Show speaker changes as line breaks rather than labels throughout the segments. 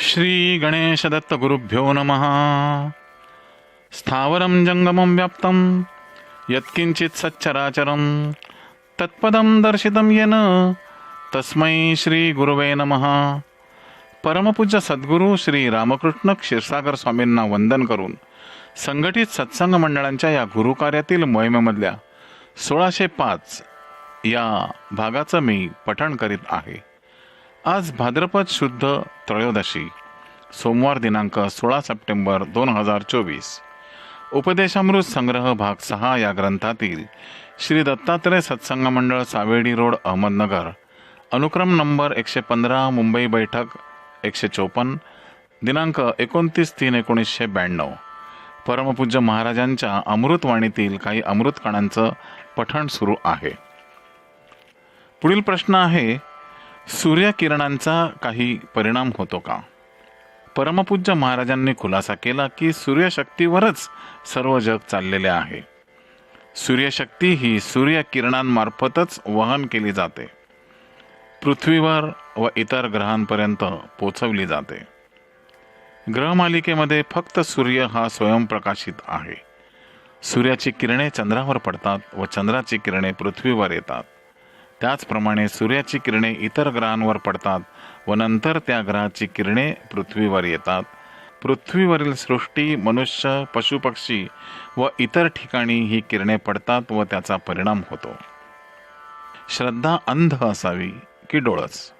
श्री गणेशदत्तगुरुभ्यो नमः। स्थावरं जङ्गमं व्याप्तं यत्किञ्चित् सच्चराचरं तत्पदं दर्शितं येन तस्मै श्रीगुरुवे नमः। परमपूज्य सद्गुरू श्री रामकृष्ण क्षीरसागर स्वामींना वंदन करून संघटित सत्संग मंडळांच्या या गुरुकार्यातील मोहिमेमधल्या सोळाशे पाच या भागाचं मी पठण करीत आहे. आज भाद्रपद शुद्ध त्रयोदशी सोमवार दिनांक सोळा सप्टेंबर दोन हजार चोवीस. उपदेशामृत संग्रह भाग सहा या ग्रंथातील श्री दत्तात्रय सत्संग मंडळ सावेडी रोड अहमदनगर. अनुक्रम नंबर एकशे पंधरा मुंबई बैठक एकशे चोपन्न दिनांक एकोणतीस तीन एकोणीसशे ब्याण्णव. परमपूज्य महाराजांच्या अमृतवाणीतील काही अमृतकणांचं पठण सुरू आहे. पुढील प्रश्न आहे सूर्यकिरणांचा काही परिणाम होतो का? परमपूज्य महाराजांनी खुलासा केला की सूर्यशक्तीवरच सर्व जग चाललेले आहे. सूर्यशक्ती ही सूर्यकिरणांमार्फतच वहन केली जाते. पृथ्वीवर व इतर ग्रहांपर्यंत पोचवली जाते. ग्रहमालिकेमध्ये फक्त सूर्य हा स्वयंप्रकाशित आहे. सूर्याची किरणे चंद्रावर पडतात व चंद्राची किरणे पृथ्वीवर येतात. त्याचप्रमाणे सूर्याची किरणे इतर ग्रहांवर पडतात व नंतर त्या ग्रहाची किरणे पृथ्वीवर येतात. पृथ्वीवरील सृष्टी मनुष्य पशुपक्षी व इतर ठिकाणी ही किरणे पडतात व त्याचा परिणाम होतो. श्रद्धा अंध असावी की डोळस?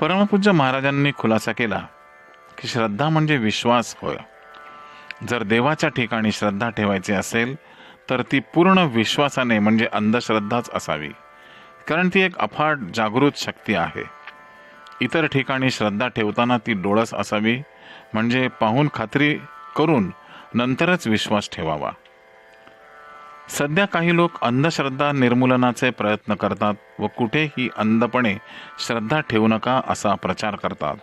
परमपूज्य महाराजांनी खुलासा केला की श्रद्धा म्हणजे विश्वास होय. जर देवाच्या ठिकाणी श्रद्धा ठेवायची असेल तर ती पूर्ण विश्वासाने म्हणजे अंधश्रद्धाच असावी. कारण ती एक अफाट जागृत शक्ती आहे. इतर ठिकाणी श्रद्धा ठेवताना ती डोळस असावी म्हणजे पाहून खात्री करून नंतरच विश्वास ठेवावा. सध्या काही लोक अंधश्रद्धा निर्मूलनाचे प्रयत्न करतात व कुठेही अंधपणे श्रद्धा ठेवू नका असा प्रचार करतात.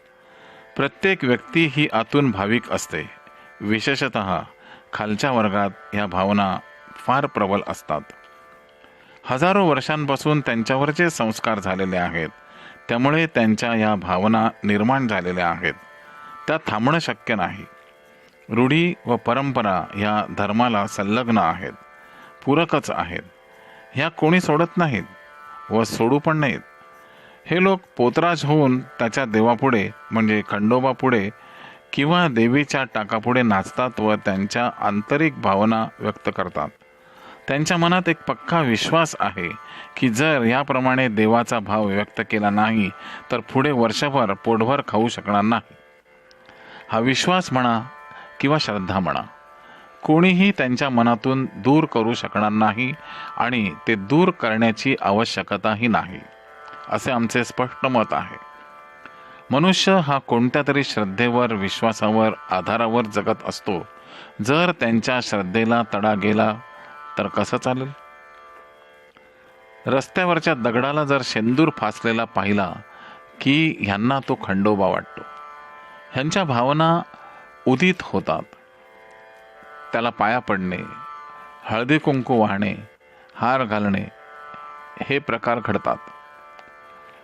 प्रत्येक व्यक्ती ही आतून भाविक असते. विशेषत खालच्या वर्गात ह्या भावना फार प्रबल असतात. हजारो वर्षांपासून त्यांच्यावरचे संस्कार झालेले आहेत. त्यामुळे त्यांच्या या भावना निर्माण झालेल्या आहेत. त्या थांबणं शक्य नाही. रूढी व परंपरा ह्या धर्माला संलग्न आहेत. पूरकच आहेत. ह्या कोणी सोडत नाहीत व सोडू पण नाहीत. हे लोक पोतराज होऊन त्याच्या देवापुढे म्हणजे खंडोबापुढे किंवा देवीच्या टाकापुढे नाचतात व त्यांच्या आंतरिक भावना व्यक्त करतात. त्यांच्या मनात एक पक्का विश्वास आहे की जर याप्रमाणे देवाचा भाव व्यक्त केला नाही तर पुढे वर्षभर पोटभर खाऊ शकणार नाही. हा विश्वास म्हणा किंवा श्रद्धा म्हणा कोणीही त्यांच्या मनातून दूर करू शकणार नाही आणि ते दूर करण्याची आवश्यकताही नाही असे आमचे स्पष्ट मत आहे. मनुष्य हा कोणत्या तरी श्रद्धेवर विश्वासावर आधारावर जगत असतो. जर त्यांच्या श्रद्धेला तडा गेला तर कसं चालेल? रस्त्यावरच्या दगडाला जर शेंदूर फासलेला पाहिला की ह्यांना तो खंडोबा वाटतो. ह्यांच्या भावना उदित होतात. त्याला पाया पडणे हळदी कुंकू वाहणे हार घालणे हे प्रकार घडतात.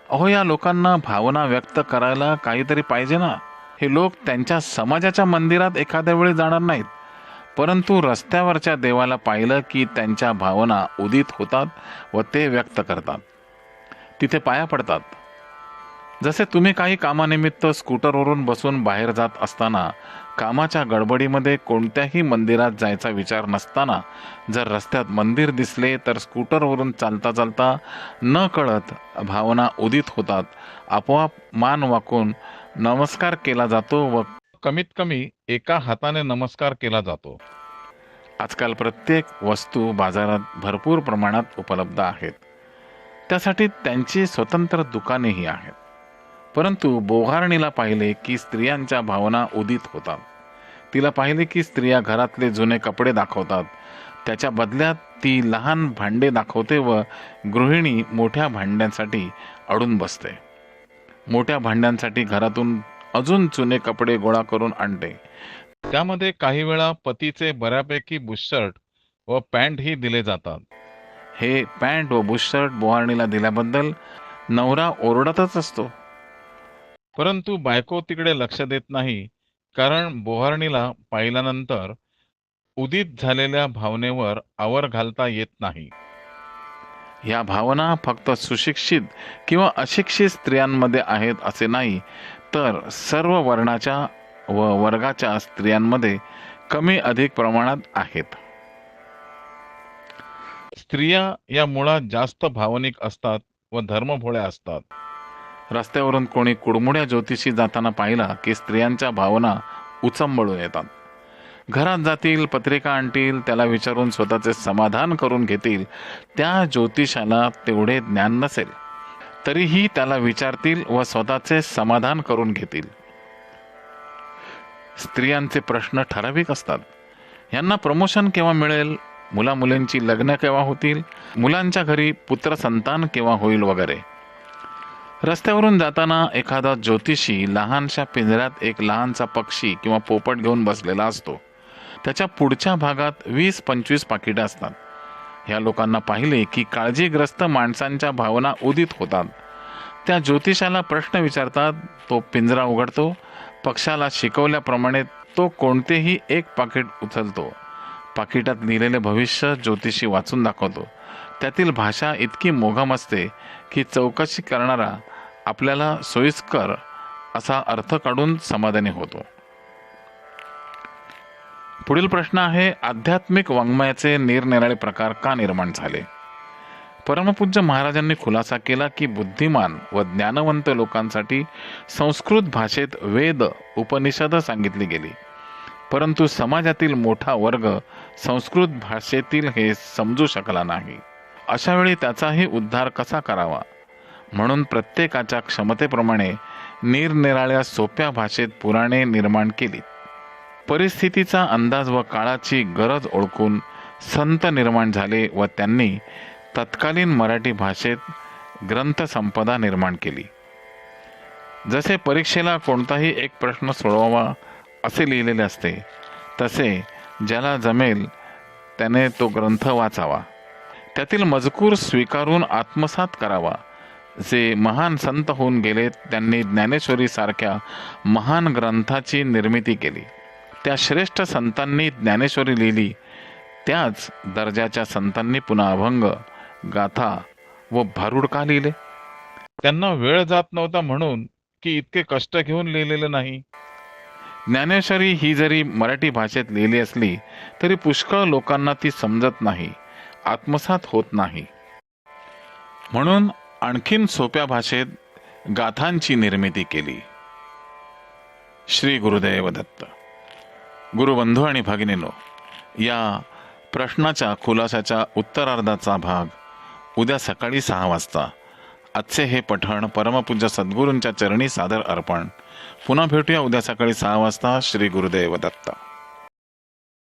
अहो या लोकांना भावना व्यक्त करायला काहीतरी पाहिजे ना? हे लोक त्यांच्या समाजाच्या मंदिरात एखाद्या वेळी जाणार नाहीत. परंतु रस्त्यावरच्या देवाला पाहिलं की त्यांच्या भावना उदित होतात व ते व्यक्त करतात. तिथे पाया पडतात. जसे तुम्ही काही कामानिमित्त स्कूटरवरून बसून बाहेर जात असताना कामाच्या गडबडीमध्ये कोणत्याही मंदिरात जायचा विचार नसताना जर रस्त्यात मंदिर दिसले तर स्कूटरवरून चालता चालता न कळत भावना उदित होतात. आपोआप मान वाकून नमस्कार केला जातो व कमीत कमी एका हाताने नमस्कार केला जातो. आजकाल प्रत्येक वस्तू बाजारात भरपूर प्रमाणात उपलब्ध आहेत. त्यासाठी त्यांची स्वतंत्र दुकानेही आहेत. परंतु बोघारणीला पाहिले की स्त्रियांच्या भावना उदित होतात. तिला पाहिले की स्त्रिया घरातले जुने कपडे दाखवतात. त्याच्या बदल्यात ती लहान भांडे दाखवते व गृहिणी मोठ्या भांड्यांसाठी अडून बसते. मोठ्या भांड्यांसाठी घरातून अजून जुने कपडे गोळा करून आणते. त्यामध्ये काही वेळा पतीचे बऱ्यापैकी बुशर्ट व पॅन्टही दिले जातात. हे पॅन्ट व बुशर्ट बोहारणीला दिल्याबद्दल नवरा ओरडतच असतो. परंतु बायको तिकडे लक्ष देत नाही कारण बोहारणीला पाहिल्यानंतर उदित झालेल्या भावनेवर आवर घालता येत नाही. या भावना फक्त सुशिक्षित किंवा अशिक्षित स्त्रियांमध्ये आहेत असे नाही तर सर्व वर्णाच्या व वर्गाच्या स्त्रियांमध्ये कमी अधिक प्रमाणात आहेत. स्त्रिया या मुळात जास्त भावनिक असतात व धर्मभोळ्या असतात. रस्त्यावरून कोणी कुडमुड्या ज्योतिषी जाताना पाहिला की स्त्रियांच्या भावना उचंबळून येतात. घरात जातील पत्रिका आणतील त्याला विचारून स्वतःचे समाधान करून घेतील त्या ज्योतिषाला तेवढे ज्ञान नसेल. तरीही त्याला विचारतील व स्वतःचे समाधान करून घेतील. स्त्रियांचे प्रश्न ठराविक असतात. यांना प्रमोशन केव्हा मिळेल? मुला मुलींची लग्न केव्हा होतील? मुलांच्या घरी पुत्र संतान केव्हा होईल वगैरे. रस्त्यावरून जाताना एखादा ज्योतिषी लहानशा पिंजऱ्यात एक लहानसा पक्षी किंवा पोपट घेऊन बसलेला असतो. त्याच्या पुढच्या भागात वीस पंचवीस पाकिटं असतात. ह्या लोकांना पाहिले की काळजीग्रस्त माणसांच्या भावना उदित होतात. त्या ज्योतिषाला प्रश्न विचारतात तो पिंजरा उघडतो. पक्षाला शिकवल्याप्रमाणे तो कोणतेही एक पाकिट उचलतो. पाकिटात लिहिलेले भविष्य ज्योतिषी वाचून दाखवतो. त्यातील भाषा इतकी मोघम असते की चौकशी करणारा आपल्याला सोयीस्कर असा अर्थ काढून समाधानी होतो. पुढील प्रश्न आहे आध्यात्मिक वाङ्मयाचे निरनिराळे प्रकार का निर्माण झाले? परमपूज्य महाराजांनी खुलासा केला की बुद्धिमान व ज्ञानवंत लोकांसाठी संस्कृत भाषेत वेद उपनिषद सांगितली गेली. परंतु समाजातील मोठा वर्ग संस्कृत भाषेतील हे समजू शकला नाही. अशा वेळी त्याचाही उद्धार कसा करावा? म्हणून प्रत्येकाच्या क्षमतेप्रमाणे निरनिराळ्या सोप्या भाषेत पुराणे निर्माण केली परिस्थितीचा अंदाज व काळाची गरज ओळखून संत निर्माण झाले व त्यांनी तत्कालीन मराठी भाषेत ग्रंथसंपदा निर्माण केली. जसे परीक्षेला कोणताही एक प्रश्न सोडवावा असे लिहिलेले असते तसे ज्याला जमेल त्याने तो ग्रंथ वाचावा. त्यातील मजकूर स्वीकारून आत्मसात करावा. जे महान संत होऊन गेले त्यांनी ज्ञानेश्वरीसारख्या महान ग्रंथाची निर्मिती केली. त्या श्रेष्ठ संतांनी ज्ञानेश्वरी लिहिली. त्याच दर्जाच्या संतांनी पुन्हा अभंग गाथा व भारुड का लिहिले? त्यांना वेळ जात नव्हता म्हणून की इतके कष्ट घेऊन लिहिलेलं नाही. ज्ञानेश्वरी ही जरी मराठी भाषेत लिहिली असली तरी पुष्कळ लोकांना ती समजत नाही आत्मसात होत नाही. म्हणून आणखीन सोप्या भाषेत गाथांची निर्मिती केली. श्री गुरुदेव दत्त. गुरुबंधू आणि भगिनीनो या प्रश्नाच्या खुलासाच्या उत्तरार्धाचा भाग उद्या सकाळी सहा वाजता आजचे हे पठण परमपूज्य सद्गुरूंच्या चरणी सादर अर्पण. पुन्हा भेटूया उद्या सकाळी सहा वाजता श्री गुरुदेव दत्ता.